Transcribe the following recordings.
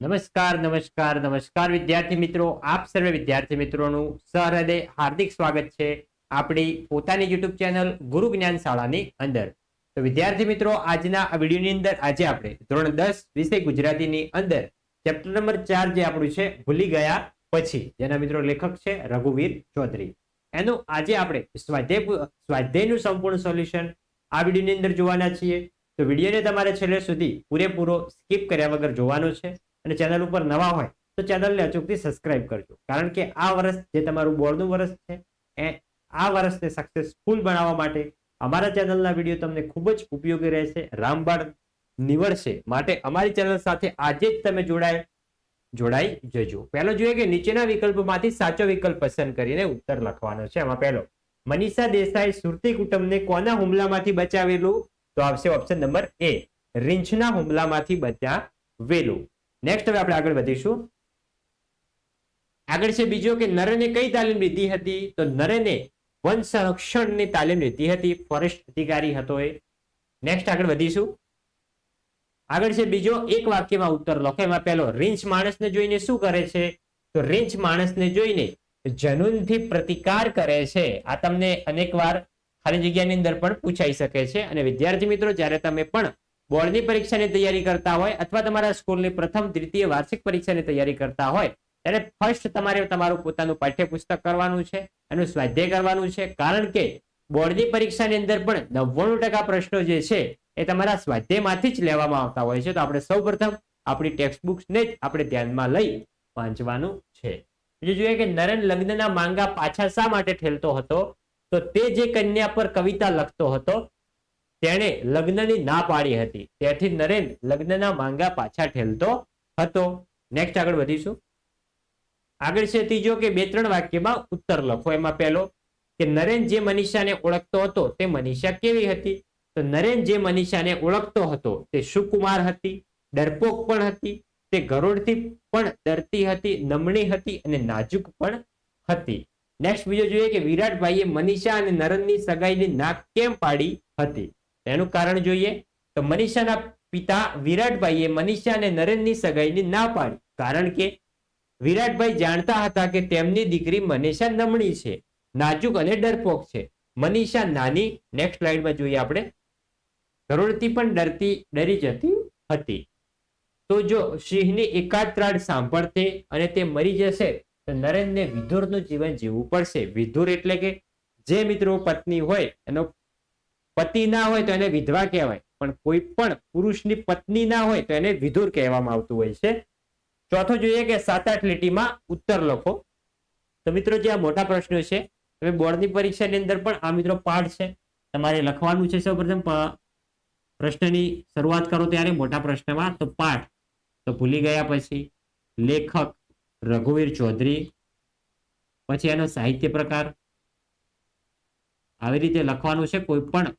નમસ્કાર નમસ્કાર નમસ્કાર વિદ્યાર્થી મિત્રો. આપ સર્વે વિદ્યાર્થી મિત્રોનું સહૃદય હાર્દિક સ્વાગત છે આપણી પોતાની યુટ્યુબ ચેનલ ગુરુ જ્ઞાન શાળાની અંદર. તો વિદ્યાર્થી મિત્રો, આજના આ વિડીયોની અંદર આજે આપણે ધોરણ દસ વિષય ગુજરાતીની અંદર ચેપ્ટર નંબર ચાર જે આપણું છે, ભૂલી ગયા પછી. જેના મિત્રો લેખક છે રઘુવીર ચૌધરી. એનું આજે આપણે સ્વાધ્યાય સ્વાધ્યાયનું સંપૂર્ણ સોલ્યુશન આ વિડીયોની અંદર જોવાના છીએ. તો વિડીયોને તમારે છેલ્લે સુધી પૂરેપૂરો સ્કીપ કર્યા વગર જોવાનો છે. અને ચેનલ ઉપર નવા હોય, તો ચેનલને અચૂકથી સબસ્ક્રાઇબ કરજો. કારણ કે આ વર્ષ જે તમારું બોર્ડનું વર્ષ છે, એ આ વર્ષને સક્સેસફુલ બનાવવા માટે અમારા ચેનલના વીડિયો તમને ખૂબ જ ઉપયોગી રહેશે, રામબાણ નીવડશે. માટે અમારી ચેનલ સાથે આજે જ તમે જોડાય, જોડાઈ જજો. પહેલો જોઈએ કે નીચેના વિકલ્પમાંથી સાચો વિકલ્પ પસંદ કરીને ઉત્તર લખવાનો છે. એમાં પહેલો, મનીષા દેસાઈ સુરતી કુટુંબને કોના હુમલામાંથી બચાવેલું? તો આવશે ઓપ્શન નંબર એ, રીંછના હુમલામાંથી બચાવેલું. નેક્સ્ટ હવે આપણે આગળ વધીશું. આગળ છે બીજો કે નરેને કઈ તાલીમ લીધી હતી? તો નરેને વન સંરક્ષણની તાલીમ લીધી હતી. ફોરેસ્ટ અધિકારી હતો એ. નેક્સ્ટ આગળ વધીશું. આગળ છે બીજો એક વાક્યમાં ઉત્તર લખો એમાં પહેલો રીંછ માણસને જોઈને શું કરે છે? તો રીંછ માણસને જોઈને જનુનથી પ્રતિકાર કરે છે. આ તમને અનેકવાર ખાલી જગ્યાની અંદર પણ પૂછાઈ શકે છે. અને વિદ્યાર્થી મિત્રો, જ્યારે તમે પણ બોર્ડની પરીક્ષાની તૈયારી કરતા હોય અથવા તમારા સ્કૂલની પ્રથમ, દ્વિતીય વાર્ષિક પરીક્ષાની તૈયારી કરતા હોય, ત્યારે ફર્સ્ટ તમારે તમારું પોતાનું પાઠ્યપુસ્તક કરવાનું છે, એનું સ્વાધ્યાય કરવાનું છે. કારણ કે બોર્ડની પરીક્ષાની અંદર પણ નવ્વાણું ટકા પ્રશ્નો જે છે, એ તમારા સ્વાધ્યાયમાંથી જ લેવામાં આવતા હોય છે. તો આપણે સૌપ્રથમ આપણી ટેક્સ્ટ બુક્સને જ આપણે ધ્યાનમાં લઈ વાંચવાનું છે. બીજું જોઈએ કે નરેન લગ્નના માંગા પાછા શા માટે ઠેલતો હતો? તો તે જે કન્યા પર કવિતા લખતો હતો તેણે લગ્નની ના પાડી હતી. તેથી નરેન લગ્નના માંગા પાછા ઠેલતો હતો. નેક્સ્ટ આગળ વધીશું. આગળ છે ત્રીજો કે બે ત્રણ વાક્યમાં ઉત્તર લખો. એમાં પહેલો કે નરેન જે મનીષાને ઓળખતો હતો તે મનીષા કેવી હતી? તો નરેન જે મનીષાને ઓળખતો હતો તે સુકુમાર હતી, ડરપોક પણ હતી, તે ગરોળથી પણ ડરતી હતી, નમણી હતી અને નાજુક પણ હતી. નેક્સ્ટ બીજો જોઈએ કે વિરાટભાઈએ મનીષા અને નરેનની સગાઈની નાક કેમ પાડી હતી? તેનું કારણ જોઈએ તો મનીષાના પિતા વિરાટભાઈએ મનીષા અને નરેનની સગાઈની ના પાડી. કારણ કે વિરાટભાઈ જાણતા હતા કે તેમની દીકરી મનીષા નમણી છે, નાજુક અને ડરપોક છે. મનીષા નાની નેક્સ્ટ સ્લાઇડમાં જોઈએ આપણે. ગરુડથી પણ ડરતી, ડરી જતી હતી. તો જો સિંહની એકાદ સાંભળતે અને તે મરી જશે, તો નરેનને વિધુરનું જીવન જીવવું પડશે. વિધુર એટલે કે જે મિત્રો પત્ની હોય એનો પતિ ના હોય તો એને વિધવા કહેવાય. પણ કોઈ પણ પુરુષની પત્ની ના હોય તો એને વિધુર કહેવામાં આવતું હોય છે. ચોથો જોઈએ કે સાત આઠ લીટીમાં ઉત્તર લખો. તો મિત્રો જે આ મોટા પ્રશ્નો છે, તમે બોર્ડની પરીક્ષાની અંદર પણ આ મિત્રો પાઠ છે. તમારે લખવાનું છે સૌપ્રથમ પ્રશ્નની શરૂઆત કરો ત્યારે મોટા પ્રશ્નમાં. તો પાઠ. તો ભૂલી ગયા પછી, લેખક રઘુવીર ચૌધરી. પછી એનો સાહિત્ય પ્રકાર. આવી રીતે લખવાનું છે. કોઈ પણ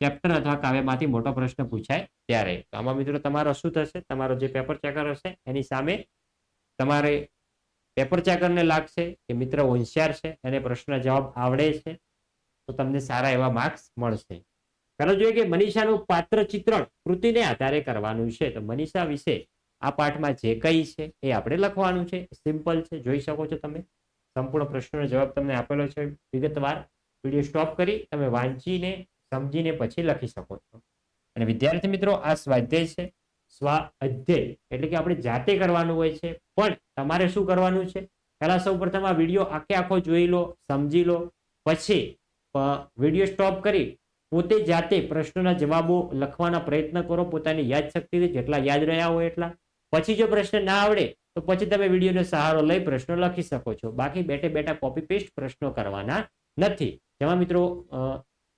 ચેપ્ટર અથવા કાવ્યમાંથી મોટો પ્રશ્ન પૂછાય ત્યારે. તો આમાં મિત્રો તમારો શું થશે? તમારો જે પેપર ચેકર હશે, એની સામે તમારે પેપર ચેકરને લાગશે કે મિત્ર હોશિયાર છે, એને પ્રશ્ન જવાબ આવડે છે, તો તમને સારા એવા માર્ક્સ મળશે. ચાલો જોઈએ કે મનીષાનું પાત્ર ચિત્રણ કૃતિને આધારે કરવાનું છે. તો મનીષા વિશે આ પાઠમાં જે કઈ છે એ આપણે લખવાનું છે. સિમ્પલ છે. જોઈ શકો છો તમે. સંપૂર્ણ પ્રશ્નનો જવાબ તમને આપેલો છે. વિગતવાર વીડિયો સ્ટોપ કરી તમે વાંચીને સમજીને પછી લખી શકો છો. અને વિદ્યાર્થી મિત્રો, આ સ્વાધ્યાય છે, સ્વાધ્યાય. એટલે કે આપણે જાતે કરવાનું હોય છે, પણ તમારે શું કરવાનું છે? પહેલા સૌ આ વીડિયો આખે આખો જોઈ લો, સમજી લો. પછી વીડિયો સ્ટોપ કરી, પોતે જાતે પ્રશ્નોના જવાબો લખવાના પ્રયત્ન કરો, પોતાની યાદ શક્તિથી જેટલા યાદ રહ્યા હોય એટલા. પછી જો પ્રશ્ન ના આવડે, તો પછી તમે વિડીયોનો સહારો લઈ પ્રશ્નો લખી શકો છો. બાકી બેઠે બેઠા કોપી પેસ્ટ પ્રશ્નો કરવાના નથી. જેમાં મિત્રો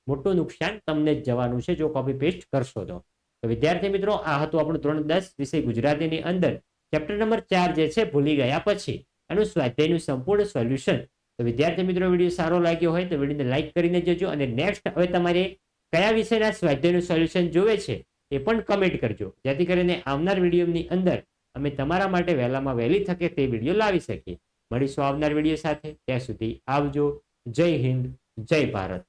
મોટું નુકસાન તમને જ જવાનું છે, જો કોપી પેસ્ટ કરશો તો. તો વિદ્યાર્થી મિત્રો, આ હતું આપણું ધોરણ દસ વિષય ગુજરાતીની અંદર. ચેપ્ટર નંબર ચાર જે છે, ભૂલી ગયા પછી એનું સ્વાધ્યાયનું સંપૂર્ણ સોલ્યુશન તો વિદ્યાર્થી મિત્રો, વીડિયો સારો લાગ્યો હોય તો વિડીયોને લાઈક કરીને જજો અને નેક્સ્ટ હવે તમારે કયા વિષયના સ્વાધ્યાયનું સોલ્યુશન જોવે છે એ પણ કમેન્ટ કરજો. જેથી કરીને આવનાર વિડીયોની અંદર અમે તમારા માટે વહેલામાં વહેલી થકે તે વીડિયો લાવી શકીએ. મળીશું આવનાર વીડિયો સાથે. ત્યાં સુધી આવજો. જય હિન્દ. જય ભારત.